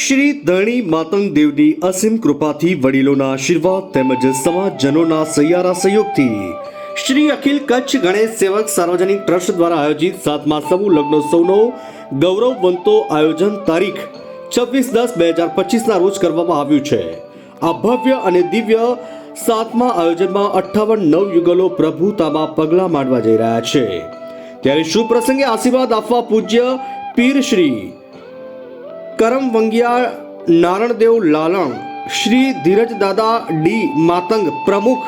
શ્રી ધણી માતંગ દેવની અસીમ કૃપાથી વડીલોના આશીર્વાદ તેમજ સમાજજનોના સૈયારા સહયોગથી શ્રી અખિલ કચ્છ ગણેશ સેવક સાર્વજનિક ટ્રસ્ટ દ્વારા આયોજિત સાતમા સમૂહ લગ્નોત્સવનો ગૌરવવંતો આયોજન તારીખ છવ્વીસ દસ બે હજાર પચીસના રોજ કરવામાં આવ્યું છે. આ ભવ્ય અને દિવ્ય સાતમા આયોજનમાં અઠ્ઠાવન નવ યુગલો પ્રભુતામાં પગલાં માંડવા જઈ રહ્યા છે. ત્યારે શુભ પ્રસંગે આશીર્વાદ આપવા પૂજ્ય પીર શ્રી કરમવંગિયા નારણદેવ લાલણ, શ્રી ધીરજ દાદા ડી માતંગ પ્રમુખ,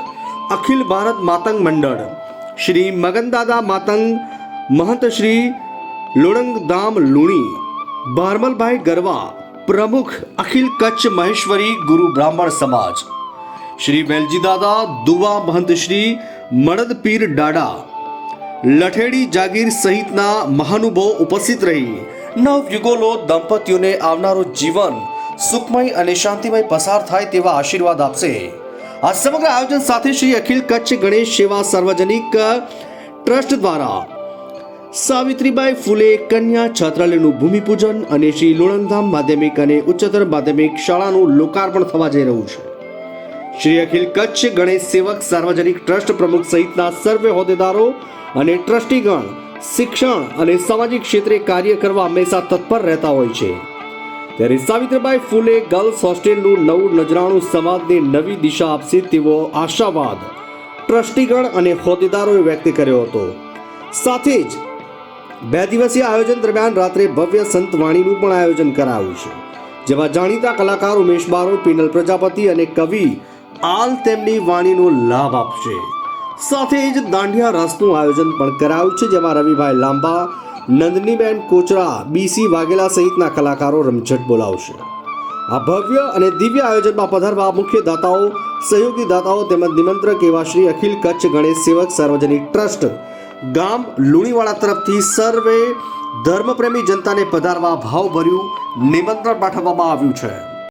અખિલ ભારત માતંગ મંડળ, શ્રી મગનદાદા માતંગ, મહંત શ્રી લુણંગધામ લુણી, ભારમલભાઈ ગરવા, પ્રમુખ અખિલ કચ્છ મહેશ્વરી ગુરુ બ્રાહ્મણ સમાજ, શ્રી વેલજી દાદા, દુવા મહંત શ્રી મણદ પીર ડાડા, લઠેડી જાગીર સહિતના મહાનુભાવો ઉપસ્થિત રહી નવ યુગોલો દંપતીઓને આવનારું જીવન સુખમય અને શાંતિમય પસાર થાય તેવા આશીર્વાદ આપશે. આ સમગ્ર આયોજન સાથે શ્રી અખિલ કચ્છ ગણેશ સેવા સાર્વજનિક ટ્રસ્ટ દ્વારા સાવિત્રીબાઈ ફૂલે કન્યા છાત્રાલયનું ભૂમિપૂજન અને શ્રી લોણંધામ માધ્યમિક અને ઉચ્ચતર માધ્યમિક શાળાનું લોકાર્પણ થવા જઈ રહ્યું છે. શ્રી અખિલ કચ્છ ગણેશ સેવક સાર્વજનિક ટ્રસ્ટ પ્રમુખ સહિતના સર્વે હોદ્દેદારો અને ટ્રસ્ટીગણ શિક્ષણ અને સામાજિક ક્ષેત્રે કાર્ય કરવા હંમેશા તત્પર રહેતા હોય છે. ત્યારે સાવિત્રીબાઈ ફૂલે ગર્લ્સ હોસ્ટેલનું નવું નજરાણું સમાજને નવી દિશા આપશે તેવો આશાવાદ ટ્રસ્ટીગણ અને હોદ્દેદારોએ વ્યક્ત કર્યો હતો. સાથે જ બે દિવસીય આયોજન દરમિયાન રાત્રે ભવ્ય સંત વાણીનું પણ આયોજન કરાયું છે. જેમાં જાણીતા કલાકાર ઉમેશ બારોટ, પિનલ પ્રજાપતિ અને કવિ આલ તેમની વાણીનો લાભ આપશે. સાથે જ દાંડિયા રાસનું આયોજન પણ કરાયું છે, જેમાં રવિભાઈ લાંબા, નંદનીબેન કોચરા, બીસી વાઘેલા સહિતના કલાકારો રમઝટ બોલાવશે. આ ભવ્ય અને દિવ્ય આયોજનમાં પધારવા મુખ્ય દાતાઓ, સહયોગી દાતાઓ તેમજ નિમંત્રક એવા શ્રી અખિલ કચ્છ ગણેશ સેવક સાર્વજનિક ટ્રસ્ટ, ગામ લુણીવાડા તરફથી સર્વે ધર્મપ્રેમી જનતાને પધારવા ભાવભર્યું નિમંત્રણ પાઠવવામાં આવ્યું છે.